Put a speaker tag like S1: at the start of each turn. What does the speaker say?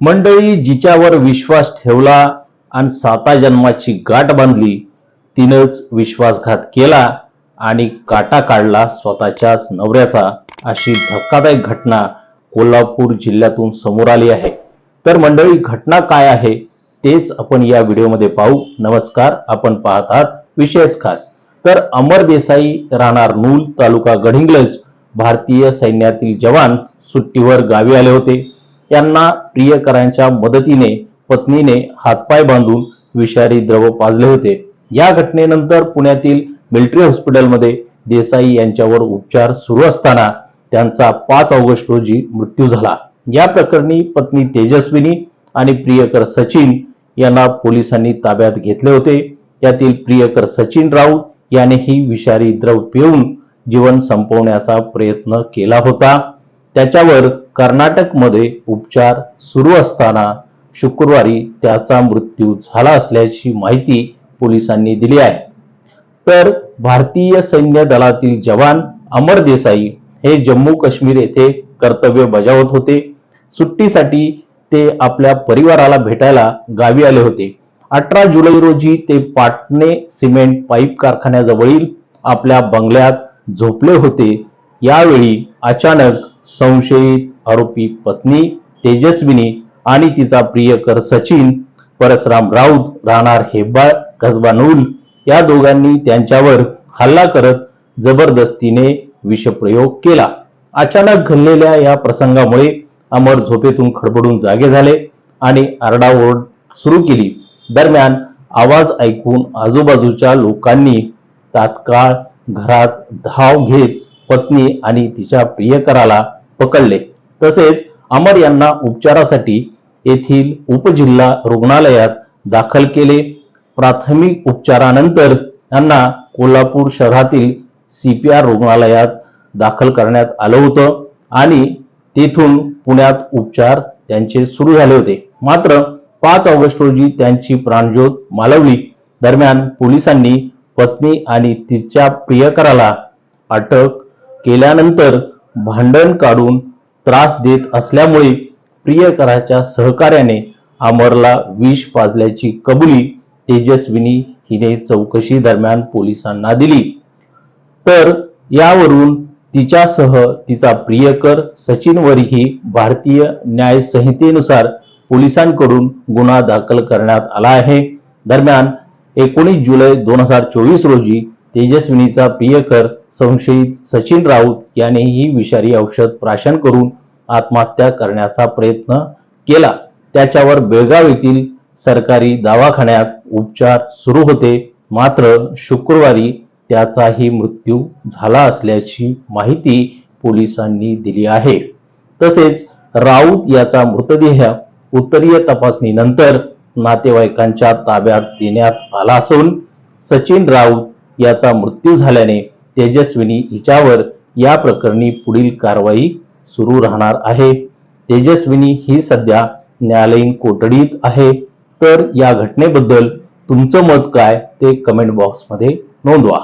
S1: मंडळी जिच्यावर विश्वास ठेवला आणि साता जन्माची गाठ बांधली तिनंच विश्वासघात केला आणि काटा काढला स्वतःच्याच नवऱ्याचा. अशी धक्कादायक घटना कोल्हापूर जिल्ह्यातून समोर आली आहे. तर मंडळी घटना काय आहे तेच आपण या व्हिडिओमध्ये पाहू. नमस्कार आपण पाहत आहात विशेष खास. तर अमर देसाई राहणार नूल तालुका गडिंग्लज भारतीय सैन्यातील जवान सुट्टीवर गावी आले होते. यांना प्रियकरांच्या मदतीने पत्नीने हातपाय बांधून विषारी द्रव पाजले होते. या घटनेनंतर पुण्यातील मिलिटरी हॉस्पिटलमध्ये देसाई यांच्यावर उपचार सुरू असताना त्यांचा पाच ऑगस्ट रोजी मृत्यू झाला. या प्रकरणी पत्नी तेजस्विनी आणि प्रियकर सचिन यांना पोलिसांनी ताब्यात घेतले होते. यातील प्रियकर सचिन राऊत यानेही विषारी द्रव पिऊन जीवन संपवण्याचा प्रयत्न केला होता. त्याच्यावर कर्नाटकमध्ये उपचार सुरू असताना शुक्रवारी त्याचा मृत्यू झाला असल्याची माहिती पोलिसांनी दिली आहे. तर भारतीय सैन्य दलातील जवान अमर देसाई हे जम्मू काश्मीर येथे कर्तव्य बजावत होते. सुट्टीसाठी ते आपल्या परिवाराला भेटायला गावी आले होते. अठरा जुलै रोजी ते पाटणे सिमेंट पाईप कारखान्याजवळील आपल्या बंगल्यात झोपले होते. यावेळी अचानक संशयित आरोपी पत्नी तेजस्विनी आणि तिचा प्रियकर सचिन परसराम राऊत राहणार हेब्बाळ कसबा नूल या दोघांनी त्यांच्यावर हल्ला करत जबरदस्तीने विषप्रयोग केला. अचानक घडलेल्या या प्रसंगामुळे अमर झोपेतून खडबडून जागे झाले आणि आरडाओरड सुरू केली. दरम्यान आवाज ऐकून आजूबाजूच्या लोकांनी तात्काळ घरात धाव घेत पत्नी आणि तिच्या प्रियकराला पकडले. तसेच अमर यांना उपचारासाठी येथील उपजिल्हा रुग्णालयात दाखल केले. प्राथमिक उपचारानंतर त्यांना कोल्हापूर शहरातील सीपीआर रुग्णालयात दाखल करण्यात आलं होतं आणि तेथून पुण्यात उपचार त्यांचे सुरू झाले होते. मात्र पाच ऑगस्ट रोजी त्यांची प्राणज्योत मालवली दरम्यान पोलिसांनी पत्नी आणि तिच्या प्रियकराला अटक केल्यानंतर भांडण काढून त्रास देत असल्यामुळे प्रियकराच्या सहकार्याने अमरला विष पाजल्याची कबुली तेजस्विनी हिने चौकशी दरम्यान पोलिसांना दिली. तर यावरून तिच्यासह तिचा प्रियकर सचिनवरही भारतीय न्याय संहितेनुसार पोलिसांकडून गुन्हा दाखल करण्यात आला आहे. दरम्यान एकोणीस जुलै दोन हजार चोवीस रोजी तेजस्विनीचा प्रियकर संशयित सचिन राऊत याने ही विषारी औषध प्राशन करून आत्महत्या करण्याचा प्रयत्न केला. त्याच्यावर बेळगाव येथील सरकारी दवाखान्यात उपचार सुरू होते. मात्र शुक्रवारी त्याचाही मृत्यू झाला असल्याची माहिती पोलिसांनी दिली आहे. तसेच राऊत याचा मृतदेह उत्तरीय तपासणीनंतर नातेवाईकांच्या ताब्यात देण्यात आला असून सचिन राऊत याचा मृत्यू झाल्याने तेजस्विनी हिच्यावर या प्रकरणी पुढील कारवाई सुरू राहणार आहे. तेजस्विनी ही सध्या न्यायालयीन कोठडीत आहे. तर या घटनेबद्दल तुमचं मत काय ते कमेंट बॉक्समध्ये नोंदवा.